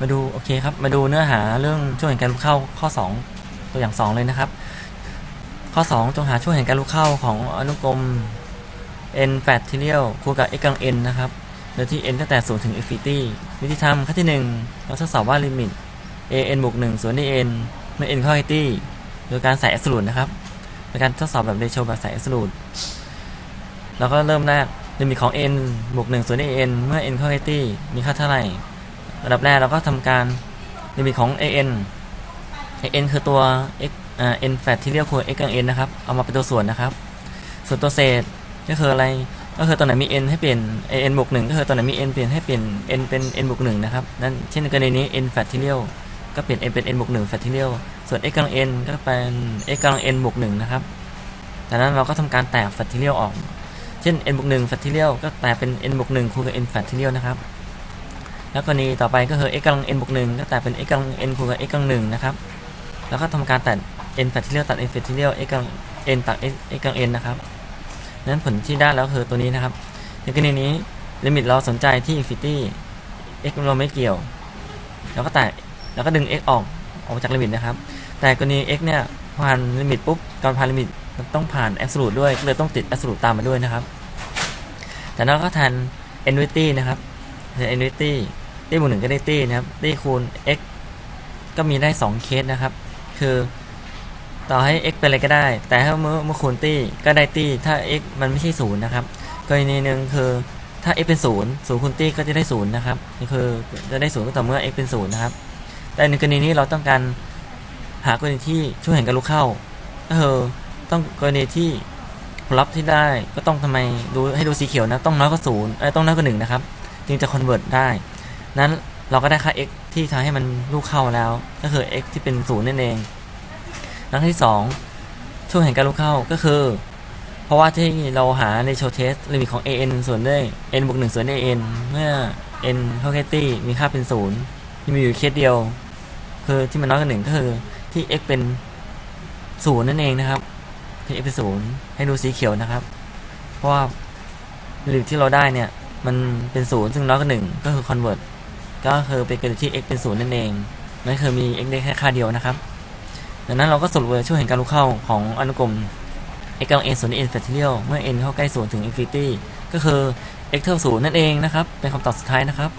มาดูโอเคครับ มาดูเนื้อหาเรื่องช่วงแห่งการลุกเข้าข้อ 2 ตัวอย่าง 2 เลยนะครับ ข้อ 2 จงหาช่วงแห่งการลุกเข้าของอนุกรม n แฟตทีเรียลคูณกับ x กำลัง n นะครับโดยที่ n ตั้งแต่ 0 ถึง infinity วิธีทำขั้นที่ 1 เราทดสอบว่าลิมิต a n บวก1ส่วน a n เมื่อ n เข้า infinity โดยการใส่ absolute นะครับเป็นการทดสอบแบบเรโชแบบใส่ absolute เราก็เริ่มแรกลิมิตของ n บวก1ส่วน a n เมื่อ n เข้า infinity มีค่าเท่าไหร่ ระดับแรกเราก็ทำการลิมิตของ an an คือตัว x อ่า n แฟตที่เรียกคูณ x กำลัง n นะครับ เอามาเป็นตัวส่วนนะครับ ส่วนตัวเศษก็คืออะไร ก็คือตัวไหนมี n ให้เปลี่ยน an บวก1ก็คือตัวไหนมี n เปลี่ยนให้เปลี่ยน n เป็น n บวก1นะครับ นั่นเช่นกรณีนี้ n แฟตที่เรียกก็เปลี่ยน n เป็น n บวก1แฟตที่เรียกส่วน x กำลัง n ก็เป็น x กำลัง n บวก1นะครับจากนั้นเราก็ทำการแตกแฟตที่เรียกออก เช่น n บวก1แฟตที่เรียกก็แตกเป็น n บวก1คูณกับ n แฟที่เรียกนะครับ แล้วกรณีต่อไปก็คือ x กำลัง n บวก1ก็แตกเป็น x กำลัง n คูณกับ x กำลัง1นะครับ แล้วก็ทำการตัด n แฟตที่เรียกตัด n แฟตที่เรียก x กำลัง n ตัด x x กำลัง n นะครับนั้นผลที่ได้แล้วคือตัวนี้นะครับ ในกรณีนี้ลิมิตเราสนใจที่ infinity x เราไม่เกี่ยว แล้วก็แตะแล้วก็ดึง x ออกออกจากลิมิตนะครับ แต่กรณี x เนี่ยผ่านลิมิตปุ๊บการผ่านลิมิตมันต้องผ่าน absolute ด้วยก็เลยต้องติด absolute ตามมาด้วยนะครับ แต่นั้นก็แทน infinity นะครับแทน infinity ตี้ บวกหนึ่งก็ได้ตี้นะครับตี้คูณ x ก็มีได้ 2 เคสนะครับ คือต่อให้ x เป็นอะไรก็ได้ แต่ถ้าเมื่อเมื่อคูณตี้ก็ได้ตี้ถ้า x มันไม่ใช่ศูนย์นะครับกรณีหนึ่งคือถ้า x เป็นศูนย์ศูนย์คูณตี้ก็จะได้ศูนย์นะครับคือจะได้ศูนย์ก็ต่อเมื่อ x เป็นศูนย์นะครับ แต่ในกรณีนี้เราต้องการหากรณีที่ช่วยเห็นการลุกเข้าก็คือต้องกรณีที่ผลลัพธ์ที่ได้ก็ต้องทำไมดูให้ดูสีเขียวนะต้องน้อยกว่าศูนย์เอ้ต้องน้อยกว่าหนึ่งนะครับ จึงจะคอนเวิร์ตได้ นั้นเราก็ได้ค่า x ที่ทำให้มันลูกเข้าแล้ว ก็คือ x ที่เป็นศูนย์นั่นเองแล้วที่สองช่วงแห่งการลูกเข้าก็คือ เพราะว่าที่เราหาในโชว์เทสลิมิตของ an ส่วนด้วย n บวก1ส่วน an เมื่อ n เข้าแคตี้มีค่าเป็นศูนย์ที่มีอยู่เคสเดียว คือที่มันน้อยกว่าหนึ่งก็คือที่ x เป็นศูนย์นั่นเองนะครับที่ x เป็นศูนย์ให้ดูสีเขียวนะครับ เพราะว่าลิมิตที่เราได้เนี่ยมันเป็นศูนย์ซึ่งน้อยกว่าหนึ่งก็คือ convert ก็คือเป็นกรณีที่ x เป็นศูนย์นั่นเองนั่นคือมี x ได้แค่ค่าเดียวนะครับ ดังนั้นเราก็สรุปเลยช่วยเห็นการลุกเข้าของอนุกรม x กำลัง n ส่วน n factorial เมื่อ n เข้าใกล้ศูนย์ถึง infinity ก็คือ x เท่าศูนย์นั่นเองนะครับ เป็นคำตอบสุดท้ายนะครับ